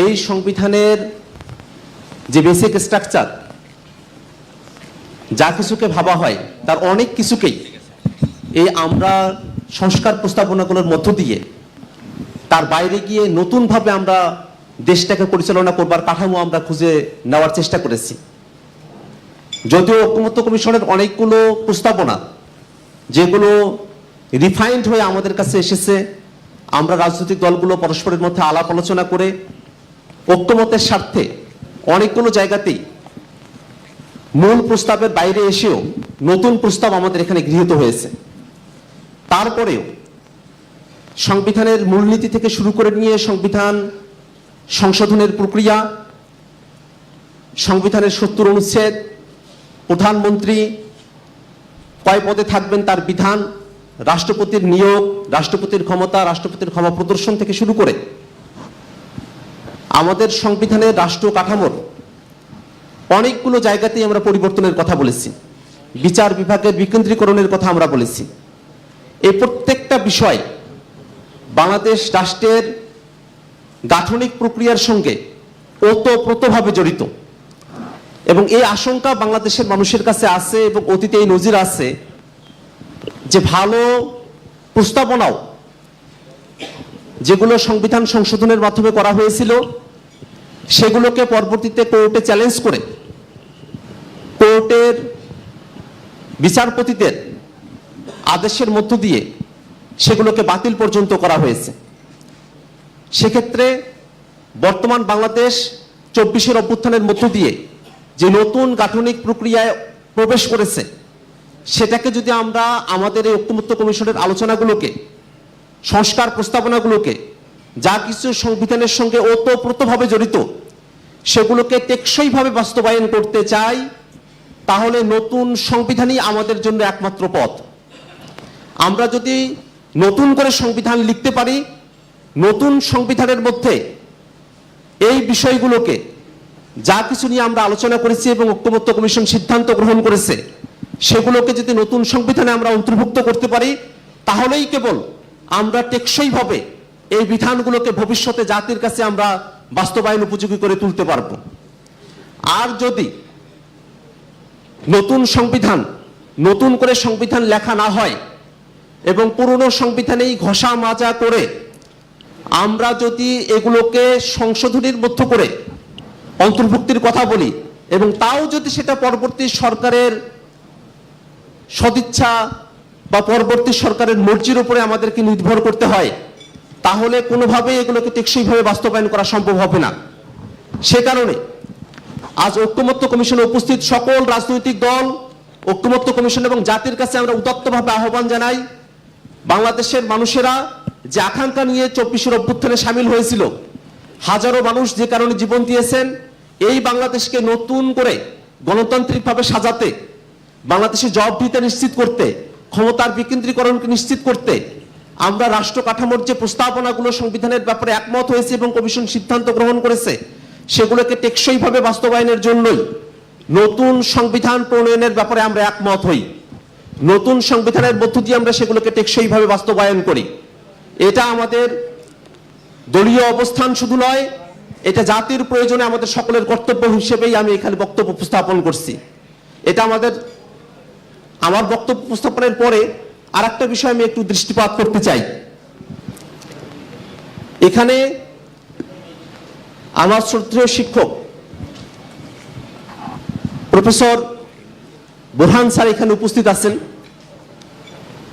এই সংবিধানের যে বেসিক স্ট্রাকচার যা কিছুকে ভাবা হয়, তার অনেক কিছুকেই এই আমরা সংস্কার প্রস্তাবনাগুলোর মধ্য দিয়ে তার বাইরে গিয়ে নতুনভাবে আমরা দেশটাকে পরিচালনা করবার কাঠামো আমরা খুঁজে নেওয়ার চেষ্টা করেছি। যদিও ঐক্যমত্য কমিশনের অনেকগুলো প্রস্তাবনা, যেগুলো রিফাইন্ড হয়ে আমাদের কাছে এসেছে, আমরা রাজনৈতিক দলগুলো পরস্পরের মধ্যে আলাপ আলোচনা করে ঐক্যমতের স্বার্থে অনেকগুলো জায়গাতেই মূল প্রস্তাবের বাইরে এসেও নতুন প্রস্তাব আমাদের এখানে গৃহীত হয়েছে। তারপরেও সংবিধানের মূলনীতি থেকে শুরু করে নিয়ে সংবিধান সংশোধনের প্রক্রিয়া, সংবিধানের সত্তর অনুচ্ছেদ, প্রধানমন্ত্রী কয় পদে থাকবেন তার বিধান, রাষ্ট্রপতির নিয়োগ, রাষ্ট্রপতির ক্ষমতা, রাষ্ট্রপতির ক্ষমা প্রদর্শন থেকে শুরু করে আমাদের সংবিধানের রাষ্ট্র কাঠামোর অনেকগুলো জায়গাতেই আমরা পরিবর্তনের কথা বলেছি। বিচার বিভাগের বিকেন্দ্রীকরণের কথা আমরা বলেছি। এই প্রত্যেকটা বিষয় বাংলাদেশ রাষ্ট্রের গাঠনিক প্রক্রিয়ার সঙ্গে ওতপ্রোতভাবে জড়িত। এবং এই আশঙ্কা বাংলাদেশের মানুষের কাছে আছে এবং অতীতে এই নজির আছে যে ভালো প্রস্তাবনাও যেগুলো সংবিধান সংশোধনের মাধ্যমে করা হয়েছিল সেগুলোকে পরবর্তীতে কোর্টে চ্যালেঞ্জ করে। কোর্টের বিচারপতিদের আদেশের মধ্য দিয়ে সেগুলোকে বাতিল পর্যন্ত করা হয়েছে। সেক্ষেত্রে বর্তমান বাংলাদেশ চব্বিশের অভ্যুত্থানের মধ্য দিয়ে যে নতুন গাঠনিক প্রক্রিয়ায় প্রবেশ করেছে, সেটাকে যদি আমরা আমাদের এই ঐক্যমত্য কমিশনের আলোচনাগুলোকে, সংস্কার প্রস্তাবনাগুলোকে যা কিছু সংবিধানের সঙ্গে ওতপ্রোতভাবে জড়িত, সেগুলোকে টেকসইভাবে বাস্তবায়ন করতে চাই, তাহলে নতুন সংবিধানই আমাদের জন্য একমাত্র পথ। আমরা যদি নতুন করে সংবিধান লিখতে পারি, নতুন সংবিধানের মধ্যে এই বিষয়গুলোকে যা কিছু নিয়ে আমরা আলোচনা করেছি এবং ঐক্যমত্য কমিশন সিদ্ধান্ত গ্রহণ করেছে, সেগুলোকে যদি নতুন সংবিধানে আমরা অন্তর্ভুক্ত করতে পারি, তাহলেই কেবল আমরা টেকসইভাবে এই বিধানগুলোকে ভবিষ্যতে জাতির কাছে আমরা বাস্তবায়ন উপযোগী করে তুলতে পারব। আর যদি নতুন সংবিধান, নতুন করে সংবিধান লেখা না হয় এবং পুরনো সংবিধানেই ঘষা মাজা করে আমরা যদি এগুলোকে সংশোধনীর মধ্য করে অন্তর্ভুক্তির কথা বলি এবং তাও যদি সেটা পরবর্তী সরকারের সদিচ্ছা বা পরবর্তী সরকারের মর্জির উপরে আমাদেরকে নির্ভর করতে হয় তাহলে কোনোভাবেই এগুলোকে টেকসইভাবে বাস্তবায়ন করা সম্ভব হবে না। সে কারণে আজ ঐক্যমত্য কমিশনে উপস্থিত সকল রাজনৈতিক দল, ঐক্যমত্য কমিশন এবং জাতির কাছে আমরা উদাত্তভাবে আহ্বান জানাই, বাংলাদেশের মানুষেরা যে আকাঙ্ক্ষা নিয়ে চব্বিশের অভ্যুত্থানে সামিল হয়েছিল, হাজারো মানুষ যে কারণে জীবন দিয়েছেন, এই বাংলাদেশকে নতুন করে গণতান্ত্রিকভাবে সাজাতে বাংলাদেশের জবাবদিহিতা নিশ্চিত করতে, ক্ষমতার বিকেন্দ্রীকরণকে নিশ্চিত করতে আমরা রাষ্ট্র কাঠামোর যে প্রস্তাবনাগুলো সংবিধানের ব্যাপারে একমত হয়েছে এবং কমিশন সিদ্ধান্ত গ্রহণ করেছে, সেগুলোকে টেকসইভাবে বাস্তবায়নের জন্যই নতুন সংবিধান প্রণয়নের ব্যাপারে আমরা একমত হই। নতুন সংবিধানের মধ্য দিয়ে আমরা সেগুলোকে টেকসইভাবে বাস্তবায়ন করি। এটা আমাদের দলীয় অবস্থান শুধু নয়, এটা জাতির প্রয়োজনে আমাদের সকলের কর্তব্য হিসেবেই আমি এখানে বক্তব্য উপস্থাপন করছি। এটা আমাদের, আমার বক্তব্য উপস্থাপনের পরে আর একটা বিষয় আমি একটু দৃষ্টিপাত করতে চাই। এখানে আমার শ্রদ্ধেয় শিক্ষক, প্রফেসর বোরহান স্যার এখানে উপস্থিত আছেন।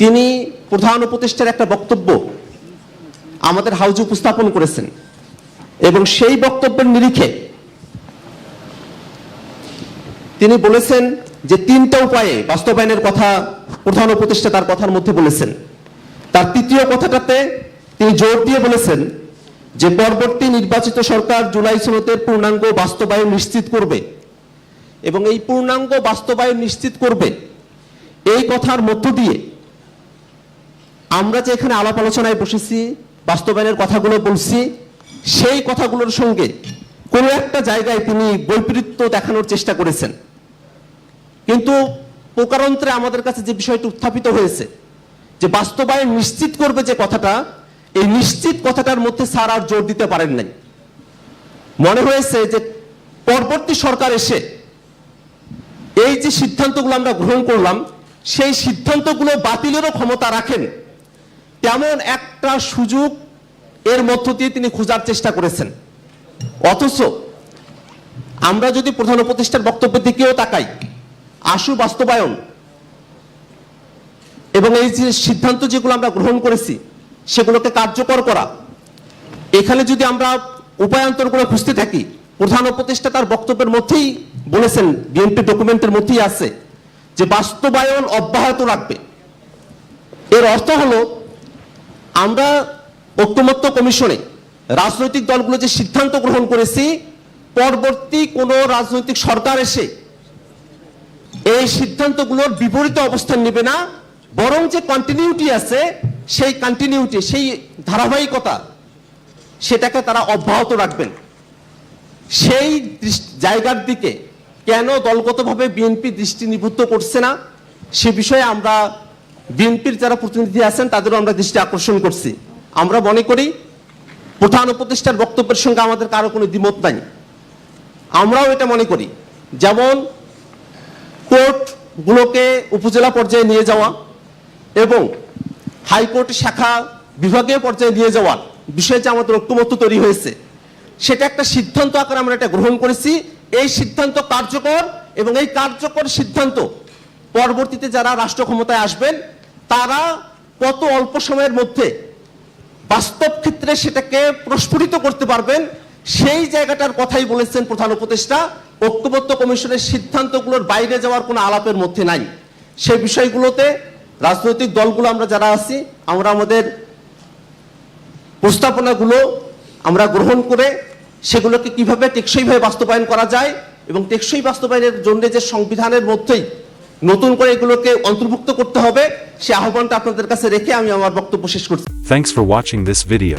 তিনি প্রধান উপদেষ্টার একটা বক্তব্য আমাদের হাউজে উপস্থাপন করেছেন এবং সেই বক্তব্যের নিরিখে তিনি বলেছেন যে তিনটা উপায়ে বাস্তবায়নের কথা প্রধান উপদেষ্টা তার কথার মধ্যে বলেছেন। তার তৃতীয় কথাটাতে তিনি জোর দিয়ে বলেছেন যে, পরবর্তী নির্বাচিত সরকার জুলাই সনদের পূর্ণাঙ্গ বাস্তবায়ন নিশ্চিত করবে এবং এই পূর্ণাঙ্গ বাস্তবায়ন নিশ্চিত করবে। এই কথার মধ্য দিয়ে আমরা যে এখানে আলাপ আলোচনায় বসেছি, বাস্তবায়নের কথাগুলো বলছি, সেই কথাগুলোর সঙ্গে কোনো একটা জায়গায় তিনি বৈপরীত্য দেখানোর চেষ্টা করেছেন। কিন্তু প্রকারান্তরে আমাদের কাছে যে বিষয়টি উত্থাপিত হয়েছে, যে বাস্তবায়ন নিশ্চিত করবে যে কথাটা, এই নিশ্চিত কথাটার মধ্যে স্যার আর জোর দিতে পারেন নাই। মনে হয়েছে যে পরবর্তী সরকার এসে এই যে সিদ্ধান্তগুলো আমরা গ্রহণ করলাম, সেই সিদ্ধান্তগুলো বাতিলেরও ক্ষমতা রাখেন। তেমন একটা সুযোগ এর মধ্য দিয়ে তিনি খোঁজার চেষ্টা করেছেন। অথচ আমরা যদি প্রধান উপদেষ্টার বক্তব্যের দিকেও তাকাই আশু বাস্তবায়ন। এবং এই যে সিদ্ধান্ত যেগুলো আমরা গ্রহণ করেছি, সেগুলোকে কার্যকর করা। এখানে যদি আমরা উপায়ান্তর করে খুঁজতে থাকি, প্রধান উপদেষ্টা তার বক্তব্যের মধ্যেই বলেছেন, বিএনপি ডকুমেন্টের মধ্যেই আছে, যে বাস্তবায়ন অব্যাহত রাখবে। এর অর্থ হলো, আমরা ঐক্যমত্য কমিশনে রাজনৈতিক দলগুলো যে সিদ্ধান্ত গ্রহণ করেছি, পরবর্তী কোনো রাজনৈতিক সরকার এসে এই সিদ্ধান্তগুলোর বিপরীত অবস্থান নেবে না, বরং যে কন্টিনিউটি আছে, সেই কন্টিনিউটি সেই ধারাবাহিকতা, সেটাকে তারা অব্যাহত রাখবেন। সেই জায়গার দিকে কেন দলগতভাবে বিএনপি দৃষ্টি নিবদ্ধ করছে না, সে বিষয়ে আমরা বিএনপির যারা প্রতিনিধি আছেন, তাদেরও আমরা দৃষ্টি আকর্ষণ করছি। আমরা মনে করি, প্রধান উপদেষ্টার বক্তব্যের সঙ্গে আমাদের কারও কোনো দ্বিমত নাই। আমরাও এটা মনে করি। যেমন কোর্টগুলোকে উপজেলা পর্যায়ে নিয়ে যাওয়া এবং হাইকোর্ট শাখা বিভাগীয় পর্যায়ে নিয়ে যাওয়ার বিষয়ে যে আমাদের ঐক্যমত্য তৈরি হয়েছে, সেটা একটা সিদ্ধান্ত আকারে আমরা এটা গ্রহণ করেছি। এই সিদ্ধান্ত কার্যকর এবং এই কার্যকর সিদ্ধান্ত পরবর্তীতে যারা রাষ্ট্র ক্ষমতায় আসবেন, তারা কত অল্প সময়ের মধ্যে বাস্তব ক্ষেত্রে সেটাকে প্রস্ফুটিত করতে পারবেন সেই জায়গাটার কথাই বলেছেন প্রধান উপদেষ্টা, ঐক্যবদ্ধ কমিশনের সিদ্ধান্তগুলোর বাইরে যাওয়ার কোনো আলাপের মধ্যে নাই সেই বিষয়গুলোতে রাজনৈতিক দলগুলো আমরা যারা আছি, আমরা আমাদের প্রস্তাবনাগুলো আমরা গ্রহণ করে সেগুলোকে কীভাবে টেকসইভাবে বাস্তবায়ন করা যায় এবং টেকসই বাস্তবায়নের জন্য যে সংবিধানের মধ্যেই নতুন করে এগুলোকে অন্তর্ভুক্ত করতে হবে, সে আহ্বানটা আপনাদের কাছে রেখে আমি আমার বক্তব্য শেষ করছি Thanks for watching this video.